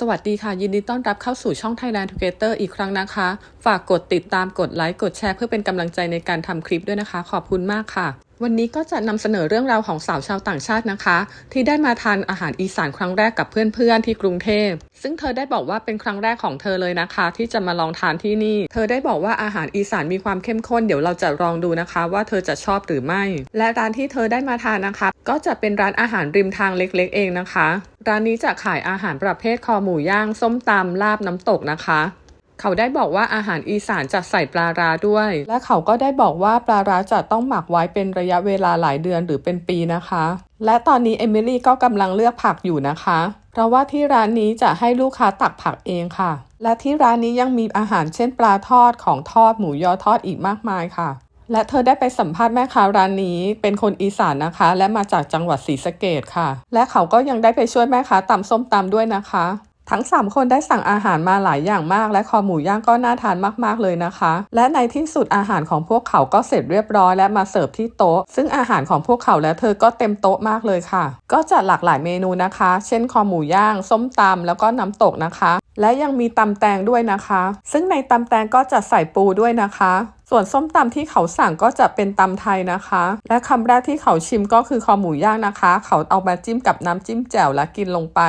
สวัสดีค่ะ ยินดีต้อนรับเข้าสู่ช่อง Thailand Together อีกครั้งนะคะ ฝากกดติดตามกดไลค์ กดแชร์เพื่อเป็นกำลังใจในการทำคลิปด้วยนะคะ ขอบคุณมากค่ะ วันนี้ก็จะนำเสนอเรื่องราวของสาวชาวต่างชาตินะคะ ที่ได้มาทานอาหารอีสานครั้งแรกกับเพื่อนๆที่กรุงเทพ ซึ่งเธอได้บอกว่าเป็นครั้งแรกของเธอเลยนะคะ ที่จะมาลองทานที่นี่ เธอได้บอกว่าอาหารอีสานมีความเข้มข้นเดี๋ยวเราจะลองดูนะคะ ว่าเธอจะชอบหรือไม่ และร้านที่เธอได้มาทานนะคะ ก็จะเป็นร้านอาหารริมทางเล็ก ๆ เองนะคะ ร้านนี้จะขายอาหารประเภทคอหมูย่าง ส้มตำลาบน้ำตกนะคะ เขาได้บอกว่าอาหารอีสานจะใส่ปลาร้าด้วย และเขาก็ได้บอกว่าปลาร้าจะต้องหมักไว้เป็นระยะเวลาหลายเดือนหรือเป็นปีนะคะ และตอนนี้เอมิลี่ก็กำลังเลือกผักอยู่นะคะ เพราะว่าที่ร้านนี้จะให้ลูกค้าตักผักเองค่ะ และที่ร้านนี้ยังมีอาหารเช่นปลาทอดของทอดหมูยอทอดอีกมากมายค่ะ และเธอได้ไปสัมภาษณ์แม่ค้าร้านนี้เป็นคนอีสานนะคะ และมาจากจังหวัดศรีสะเกดค่ะ และเขาก็ยังได้ไปช่วยแม่ค้าตำส้มตำด้วยนะคะ ทั้ง 3 คนได้สั่งอาหารมาหลายอย่างมาก และคอหมูย่างก็น่าทานมากๆเลยนะคะ และในที่สุดอาหารของพวกเขาก็เสร็จเรียบร้อยและมาเสิร์ฟที่โต๊ะ ซึ่งอาหารของพวกเขาและเธอก็เต็มโต๊ะมากเลยค่ะ ก็จะหลากหลายเมนูนะคะ เช่นคอหมูย่าง ส้มตำแล้วก็น้ำตกนะคะ และยังมีตำแตงด้วยนะคะ ซึ่งในตำแตงก็จะใส่ปูด้วยนะคะ ส่วนส้มตำที่เขาสั่งก็จะเป็นตำไทยนะคะ และคำแรกที่เขาชิมก็คือคอหมูย่างนะคะ เขาเอามาจิ้มกับน้ำจิ้มแจ่วและกินลงไป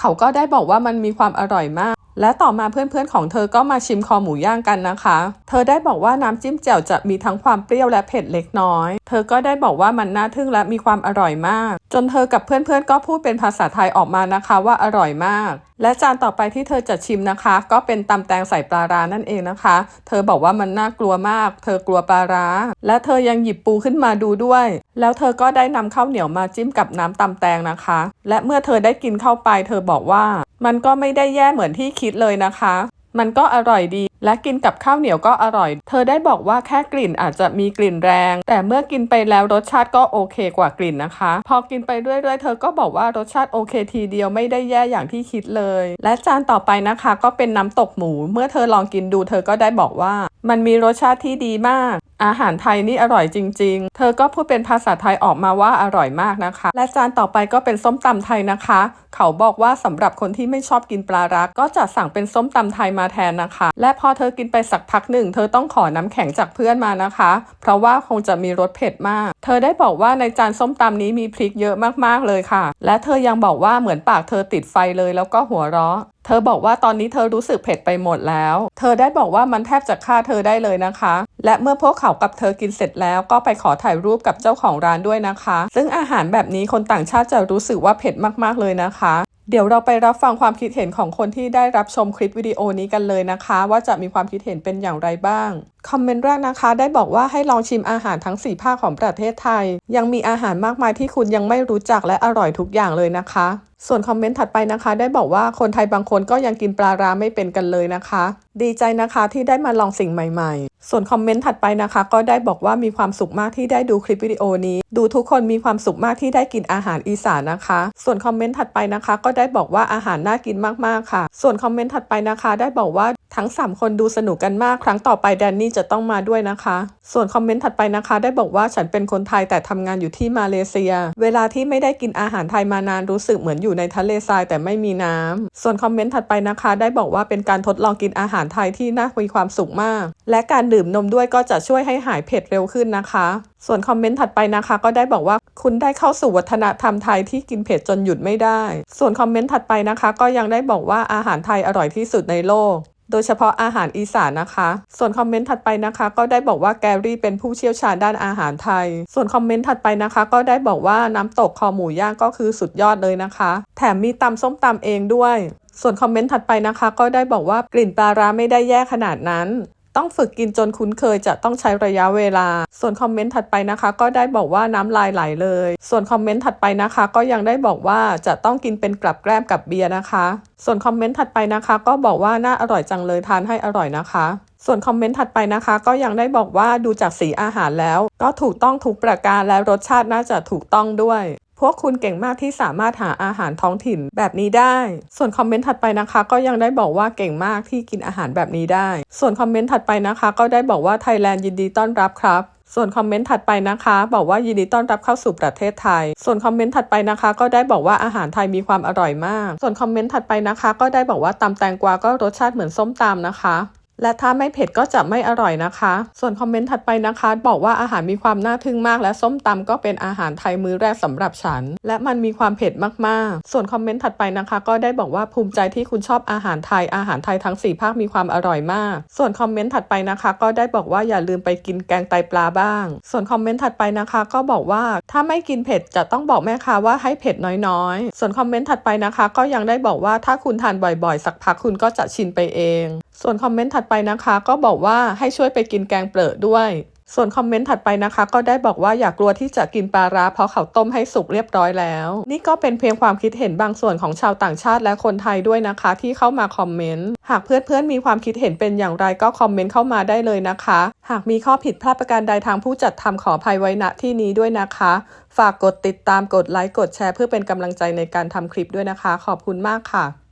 เขาก็ได้บอกว่ามันมีความอร่อยมาก และต่อมาเพื่อนๆของเธอก็มาชิมคอหมูย่างกันนะคะ เธอได้บอกว่าน้ำจิ้มแจ่วจะมีทั้งความเปรี้ยวและเผ็ดเล็กน้อย เธอก็ได้บอกว่ามันน่าทึ่งและมีความอร่อยมาก จนเธอกับเพื่อนๆก็พูดเป็นภาษาไทยออกมานะคะว่าอร่อยมาก และจานต่อไปที่เธอจะชิมนะคะ ก็เป็นตำแตงใส่ปลาร้านั่นเองนะคะ เธอบอกว่ามันน่ากลัวมาก เธอกลัวปลาร้า และเธอยังหยิบปูขึ้นมาดูด้วย แล้วเธอก็ได้นำข้าวเหนียวมาจิ้มกับน้ำตำแตงนะคะ และเมื่อเธอได้กินเข้าไป เธอบอกว่า มันก็ไม่ได้แย่เหมือนที่คิดเลยนะคะ มันก็อร่อยดี และกินกับข้าวเหนียวก็อร่อย เธอได้บอกว่าแค่กลิ่นอาจจะมีกลิ่นแรง แต่เมื่อกินไปแล้วรสชาติก็โอเคกว่ากลิ่นนะคะ พอกินไปเรื่อยๆ เธอก็บอกว่ารสชาติโอเคทีเดียวไม่ได้แย่อย่างที่คิดเลย และจานต่อไปนะคะ ก็เป็นน้ำตกหมู เมื่อเธอลองกินดู เธอก็ได้บอกว่า มันมีรสชาติที่ดีมาก อาหารไทยนี่อร่อยจริง ๆ เธอก็พูดเป็นภาษาไทยออกมาว่าอร่อยมากนะคะ และจานต่อไปก็เป็นส้มตำไทยนะคะ เขาบอกว่าสำหรับคนที่ไม่ชอบกินปลาร้าก็จะสั่งเป็นส้มตำไทยมาแทนนะคะ และพอเธอกินไปสักพักหนึ่ง เธอต้องขอน้ำแข็งจากเพื่อนมานะคะ เพราะว่าคงจะมีรสเผ็ดมาก เธอได้บอกว่าในจานส้มตำนี้มีพริกเยอะมากๆเลยค่ะ และเธอยังบอกว่าเหมือนปากเธอติดไฟเลยแล้วก็หัวเราะ เธอบอกว่าตอนนี้เธอรู้สึกเผ็ดไปหมดแล้ว เธอได้บอกว่ามันแทบจะฆ่าเธอได้เลยนะคะ และเมื่อพวกเขากับเธอกินเสร็จแล้วก็ไปขอถ่ายรูปกับเจ้าของร้านด้วยนะคะ ซึ่งอาหารแบบนี้คนต่างชาติจะรู้สึกว่าเผ็ดมากๆเลยนะคะ เดี๋ยวเราไปรับฟังความคิดเห็นของคนที่ได้รับชมคลิปวิดีโอนี้กันเลยนะคะ ว่าจะมีความคิดเห็นเป็นอย่างไรบ้างคอมเมนต์แรกนะคะ ได้บอกว่าให้ลองชิมอาหารทั้ง 4 ภาคของประเทศไทย ยังมีอาหารมากมายที่คุณยังไม่รู้จักและอร่อยทุกอย่างเลยนะคะ ส่วนคอมเมนต์ถัดไปนะคะ ได้บอกว่าคนไทยบางคนก็ยังกินปลาร้าไม่เป็นกันเลยนะคะ ดีใจนะคะที่ได้มาลองสิ่งใหม่ๆ ส่วนคอมเมนต์ถัดไปนะคะ ก็ได้บอกว่ามีความสุขมากที่ได้ดูคลิปวิดีโอนี้ ดูทุกคนมีความสุขมากที่ได้กินอาหารอีสานนะคะ ส่วนคอมเมนต์ถัดไปนะคะ ก็ได้บอกว่าอาหารน่ากินมากๆค่ะ ส่วนคอมเมนต์ถัดไปนะคะ ได้บอกว่าทั้ง 3 คนดูสนุกกันมากครั้งต่อไปแดนนี่จะต้องมาด้วยนะคะ ส่วนคอมเมนต์ถัดไปนะคะ ได้บอกว่าฉันเป็นคนไทยแต่ทำงานอยู่ที่มาเลเซีย เวลาที่ไม่ได้กินอาหารไทยมานานรู้สึกเหมือนอยู่ในทะเลทรายแต่ไม่มีน้ำส่วนคอมเมนต์ถัดไปนะคะ ได้บอกว่าเป็นการทดลองกินอาหารไทยที่น่ามีความสุขมาก และการดื่มนมด้วยก็จะช่วยให้หายเผ็ดเร็วขึ้นนะคะ ส่วนคอมเมนต์ถัดไปนะคะ ก็ได้บอกว่าคุณได้เข้าสู่วัฒนธรรมไทยที่กินเผ็ดจนหยุดไม่ได้ ส่วนคอมเมนต์ถัดไปนะคะ ก็ยังได้บอกว่าอาหารไทยอร่อยที่สุดในโลก โดยเฉพาะอาหารอีสานนะคะ ส่วนคอมเมนต์ถัดไปนะคะ ก็ได้บอกว่าแกรี่เป็นผู้เชี่ยวชาญด้านอาหารไทย ส่วนคอมเมนต์ถัดไปนะคะ ก็ได้บอกว่าน้ำตกคอหมูย่างก็คือสุดยอดเลยนะคะ แถมมีตำส้มตำเองด้วย ส่วนคอมเมนต์ถัดไปนะคะ ก็ได้บอกว่ากลิ่นปลาร้าไม่ได้แย่ขนาดนั้น ต้องฝึกกินจนคุ้นเคยจะต้องใช้ระยะเวลา ส่วนคอมเมนต์ถัดไปนะคะ ก็ได้บอกว่าน้ำลายไหลเลย ส่วนคอมเมนต์ถัดไปนะคะ ก็ยังได้บอกว่าจะต้องกินเป็นกลับแกล้มกับเบียร์นะคะ ส่วนคอมเมนต์ถัดไปนะคะ ก็บอกว่าน่าอร่อยจังเลยทานให้อร่อยนะคะส่วนคอมเมนต์ถัดไปนะคะ ก็ยังได้บอกว่าดูจากสีอาหารแล้ว ก็ถูกต้องทุกประการและรสชาติน่าจะถูกต้องด้วย พวกคุณเก่งมากที่สามารถหาอาหารท้องถิ่นแบบนี้ได้ ส่วนคอมเมนต์ถัดไปนะคะ ก็ยังได้บอกว่าเก่งมากที่กินอาหารแบบนี้ได้ ส่วนคอมเมนต์ถัดไปนะคะ ก็ได้บอกว่าไทยแลนด์ยินดีต้อนรับครับส่วนคอมเมนต์ถัดไปนะคะ บอกว่ายินดีต้อนรับเข้าสู่ประเทศไทย ส่วนคอมเมนต์ถัดไปนะคะ ก็ได้บอกว่าอาหารไทยมีความอร่อยมาก ส่วนคอมเมนต์ถัดไปนะคะ ก็ได้บอกว่าตำแตงกวาก็รสชาติเหมือนส้มตำนะคะ และถ้าไม่เผ็ดก็จะไม่อร่อยนะคะ ส่วนคอมเมนต์ถัดไปนะคะ บอกว่าอาหารมีความน่าทึ่งมาก และส้มตำก็เป็นอาหารไทยมื้อแรกสำหรับฉัน และมันมีความเผ็ดมากๆ ส่วนคอมเมนต์ถัดไปนะคะ ก็ได้บอกว่าภูมิใจที่คุณชอบอาหารไทย อาหารไทยทั้งสี่ภาคมีความอร่อยมาก ส่วนคอมเมนต์ถัดไปนะคะ ก็ได้บอกว่าอย่าลืมไปกินแกงไตปลาบ้าง ส่วนคอมเมนต์ถัดไปนะคะ ก็บอกว่าถ้าไม่กินเผ็ดจะต้องบอกแม่ค้าว่าให้เผ็ดน้อยๆ ส่วนคอมเมนต์ถัดไปนะคะ ก็ยังได้บอกว่าถ้าคุณทานบ่อยๆ สักพักคุณก็จะชินไปเอง ส่วนคอมเมนต์ถัดไปนะคะ ก็บอกว่าให้ช่วยไปกินแกงเปลือด้วย ส่วนคอมเมนต์ถัดไปนะคะ ก็ได้บอกว่าอย่ากลัวที่จะกินปลาร้าเพราะเขาต้มให้สุกเรียบร้อยแล้ว นี่ก็เป็นเพียงความคิดเห็นบางส่วนของชาวต่างชาติและคนไทยด้วยนะคะ ที่เข้ามาคอมเมนต์หากเพื่อนๆมีความคิดเห็นเป็นอย่างไรก็คอมเมนต์เข้ามาได้เลยนะคะ หากมีข้อผิดพลาดประการใดทางผู้จัดทำขออภัยไว้ณที่นี้ด้วยนะคะ ฝากกดติดตามกดไลค์กดแชร์ เพื่อเป็นกำลังใจในการทำคลิปด้วยนะคะ ขอบคุณมากค่ะ